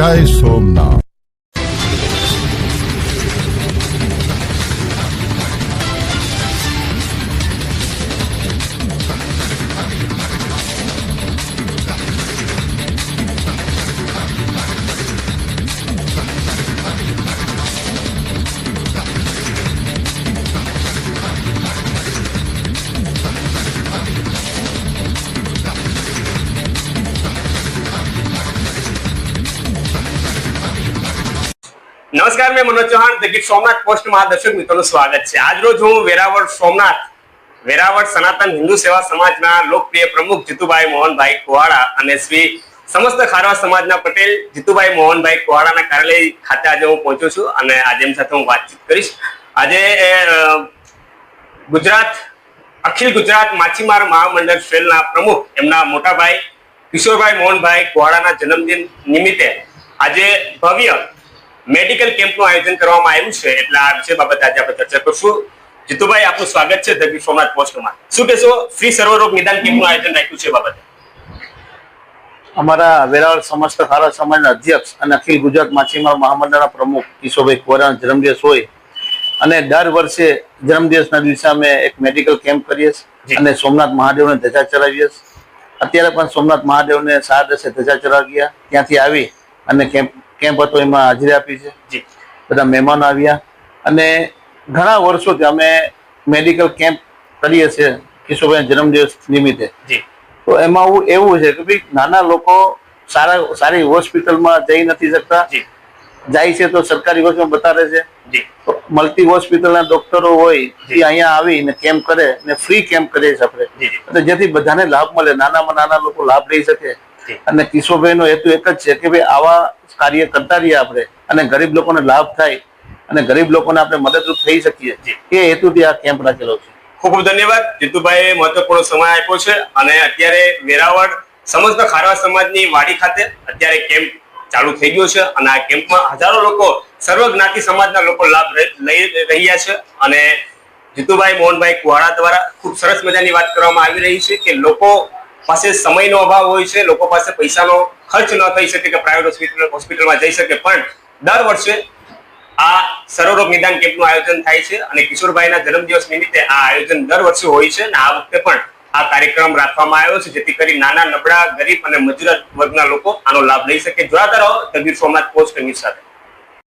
જય સોમનાથ નમસ્કાર, મેં મનોજ ચૌહાણ, ધ ગીત સોમનાથ પોસ્ટમાં દર્શક મિત્રોનું સ્વાગત છે. આજરોજ હું વેરાવળ સોમનાથ, વેરાવળ સનાતન હિન્દુ સેવા સમાજના લોકપ્રિય પ્રમુખ જીતુભાઈ મોહનભાઈ કુવાડા અને શ્રી સમસ્ત ખારવા સમાજના પટેલ જીતુભાઈ મોહનભાઈ કુવાડાના કાર્યાલય ખાતે આજે હું પહોંચ્યો છું અને આજે એમ સાથે હું વાતચીત કરીશ. આજે ગુજરાત, અખિલ ગુજરાત માછીમાર મહામંડળ ફેલના પ્રમુખ એમના મોટાભાઈ કિશોરભાઈ મોહનભાઈ કુવાડાના જન્મદિન નિમિત્તે આજે ભવ્ય મેડિકલ કેમ્પનું આયોજન કરવામાં આવ્યું છે એટલે આ વિષય બાબતે આજે આપણે ચર્ચા કરશું. જીતુભાઈ આપનું સ્વાગત છે ધ સોમનાથ પોસ્ટમાં. શું કહેશો ફ્રી સર્વરોગ નિદાન કેમ્પનું આયોજન રાખ્યું છે બાબતે? અમારા વેરાવળ સમસ્ત ખારા સમાજના અધ્યક્ષ અને અખિલ ગુજરાત માછીમાર મહામંડળના પ્રમુખ કિશોરભાઈ કુવારાનો જન્મદિવસ હોય અને દર વર્ષે જન્મદિવસના દિવસે અમે એક મેડિકલ કેમ્પ કરીએ છીએ અને સોમનાથ મહાદેવને ધજા ચડાવીએ છીએ. અત્યારે પણ સોમનાથ મહાદેવને સાત દસે ધજા ચડાવી ગયા ત્યાંથી આવી અને કેમ્પ કેમ્પ હતો એમાં હાજરી આપી છે. જી. બધા મહેમાનો આવ્યા. અને ઘણા વર્ષોથી અમે મેડિકલ કેમ્પ કરીએ છીએ કિશોરભાઈ જન્મદિવસ નિમિત્તે. જી. તો એમાં હું એવું છે કે ભાઈ નાના લોકો સારા સારી હોસ્પિટલમાં જઈ નથી શકતા. જાય છે તો સરકારી હોસ્પિટલ બતાવે છે. મલ્ટી હોસ્પિટલના ડોક્ટરો હોય એ અહીંયા આવીને કેમ્પ કરે ને ફ્રી કેમ્પ કરીએ છીએ આપણે. અને જેથી બધાને લાભ મળે નાનામાં નાના લોકો લાભ લઈ શકે. અને અને કિશોરભાઈનો હેતુ એક જ છે કે ભાઈ આવા કાર્ય કરતા રહીએ આપણે અને ગરીબ લોકોને લાભ થાય અને ગરીબ લોકોને આપણે મદદરૂપ થઈ શકીએ. એ હેતુથી આ કેમ્પ રાખેલો છે. ખૂબ ખૂબ ધન્યવાદ. જીતુભાઈ મહત્વપૂર્ણ સમય આપ્યો છે અને અત્યારે વેરાવળ સમસ્ત ખારવા સમાજની વાડી ખાતે અત્યારે કેમ્પ ચાલુ થઈ ગયો છે અને આ કેમ્પમાં હજારો લોકો સર્વ જ્ઞાતિ સમાજના લોકો લાભ લઈ રહ્યા છે અને જીતુભાઈ મોહનભાઈ કુવાડા દ્વારા ખૂબ સરસ મજાની વાત કરવામાં આવી રહી છે કે લોકો પાસે સમયનો અભાવ હોય છે લોકો પાસે પૈસાનો ખર્ચ ન થઈ શકે કે પ્રાઇવેટ હોસ્પિટલ હોસ્પિટલમાં જઈ શકે, પણ દર વર્ષે આ સર્વરોગ નિદાન કેમ્પનું આયોજન થાય છે અને કિશોરભાઈના જન્મદિવસ નિમિત્તે આ આયોજન દર વર્ષે હોય છે અને આ વખતે પણ આ કાર્યક્રમ રાખવામાં આવ્યો છે, જેથી કરી નાના નબળા, ગરીબ અને મજૂર વર્ગના લોકો આનો લાભ લઈ શકે. જોડાતા રહો તબીર સોમનાથ પોસ્ટ ન્યૂઝ સાથે.